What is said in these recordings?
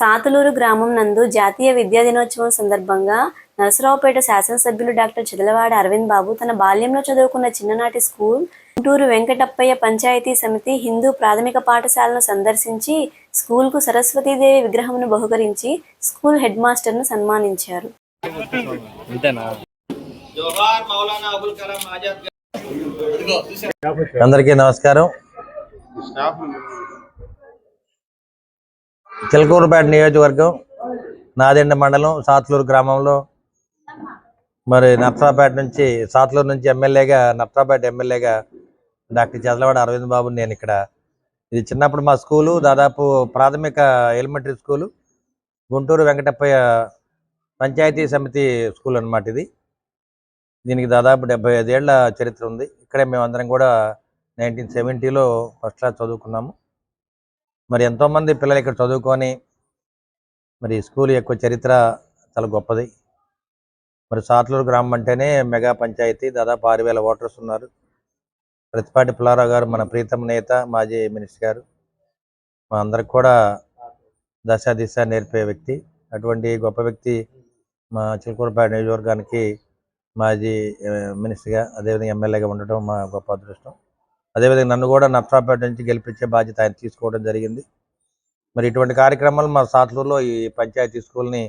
సాతులూరు గ్రామం నందు జాతీయ విద్యా దినోత్సవం సందర్భంగా నరసరావుపేట శాసనసభ్యులు డాక్టర్ చిదలవాడ అరవింద్ బాబు తన బాల్యంలో చదువుకున్న చిన్ననాటి స్కూల్ గుంటూరు వెంకటప్పయ్య పంచాయతీ సమితి హిందూ ప్రాథమిక పాఠశాలను సందర్శించి స్కూల్కు సరస్వతీదేవి విగ్రహమును బహుకరించి స్కూల్ హెడ్ మాస్టర్ను సన్మానించారు. అందరికీ నమస్కారం. చిలకూరుపేట నియోజకవర్గం నాదెండ మండలం సాత్లూరు గ్రామంలో. మరి నప్సాపేట నుంచి సాత్లూరు నుంచి ఎమ్మెల్యేగా నప్సాపేట ఎమ్మెల్యేగా డాక్టర్ చదలవాడ అరవింద్ బాబు నేను ఇక్కడ. ఇది చిన్నప్పుడు మా స్కూలు దాదాపు ప్రాథమిక elementary school Guntur Venkatappayya panchayat samiti school అన్నమాట ఇది. దీనికి దాదాపు డెబ్బై ఐదేళ్ళ చరిత్ర ఉంది. ఇక్కడే మేమందరం కూడా నైన్టీన్ సెవెంటీలో ఫస్ట్ క్లాస్ చదువుకున్నాము. మరి ఎంతోమంది పిల్లలు ఇక్కడ చదువుకొని మరి స్కూల్ యొక్క చరిత్ర చాలా గొప్పది. మరి సాత్లూరు గ్రామం అంటేనే మెగా పంచాయతీ దాదాపు ఆరు వేల ఓటర్స్ ఉన్నారు. ప్రతిపాటి పుల్లారావు గారు మన ప్రీతం నేత మాజీ మినిస్టర్ గారు. మా అందరికి కూడా దశ దిశ నేర్పే వ్యక్తి. అటువంటి గొప్ప వ్యక్తి మా చిలకూరుపేట నియోజకవర్గానికి మాజీ మినిస్టర్గా అదేవిధంగా ఎమ్మెల్యేగా ఉండటం మా గొప్ప అదృష్టం. అదేవిధంగా నన్ను కూడా నర్సరాపేట నుంచి గెలిపించే బాధ్యత ఆయన తీసుకోవడం జరిగింది. మరి ఇటువంటి కార్యక్రమాలు మా సాత్లూరులో ఈ పంచాయతీ స్కూల్ని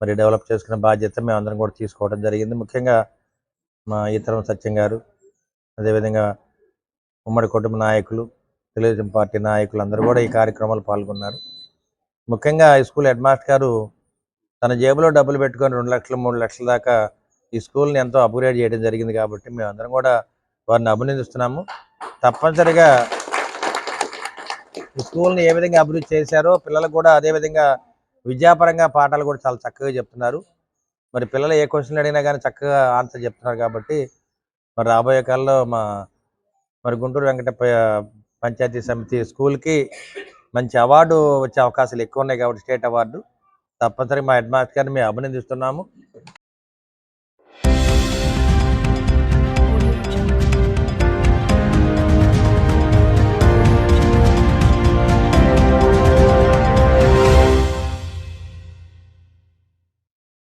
మరి డెవలప్ చేసుకునే బాధ్యత మేము అందరం కూడా తీసుకోవడం జరిగింది. ముఖ్యంగా మా ఈతరం సత్యం గారు అదేవిధంగా ఉమ్మడి కుటుంబ నాయకులు తెలుగుదేశం పార్టీ నాయకులు అందరూ కూడా ఈ కార్యక్రమాలు పాల్గొన్నారు. ముఖ్యంగా ఈ స్కూల్ హెడ్ మాస్టర్ గారు తన జేబులో డబ్బులు పెట్టుకొని రెండు లక్షలు మూడు లక్షల దాకా ఈ స్కూల్ని ఎంతో అప్గ్రేడ్ చేయడం జరిగింది కాబట్టి మేము అందరం కూడా వారిని అభినందిస్తున్నాము. తప్పనిసరిగా స్కూల్ని ఏ విధంగా అభివృద్ధి చేశారో పిల్లలు కూడా అదే విధంగా విద్యాపరంగా పాఠాలు కూడా చాలా చక్కగా చెప్తున్నారు. మరి పిల్లలు ఏ క్వశ్చన్ అడిగినా కానీ చక్కగా ఆన్సర్ చెప్తున్నారు కాబట్టి మరి రాబోయే కాలంలో మా మరి గుంటూరు వెంకట పంచాయతీ సమితి స్కూల్కి మంచి అవార్డు వచ్చే అవకాశాలు ఎక్కువ ఉన్నాయి కాబట్టి స్టేట్ అవార్డు. తప్పనిసరిగా మా హెడ్ మాస్టర్ గారిని మేము అభినందిస్తున్నాము.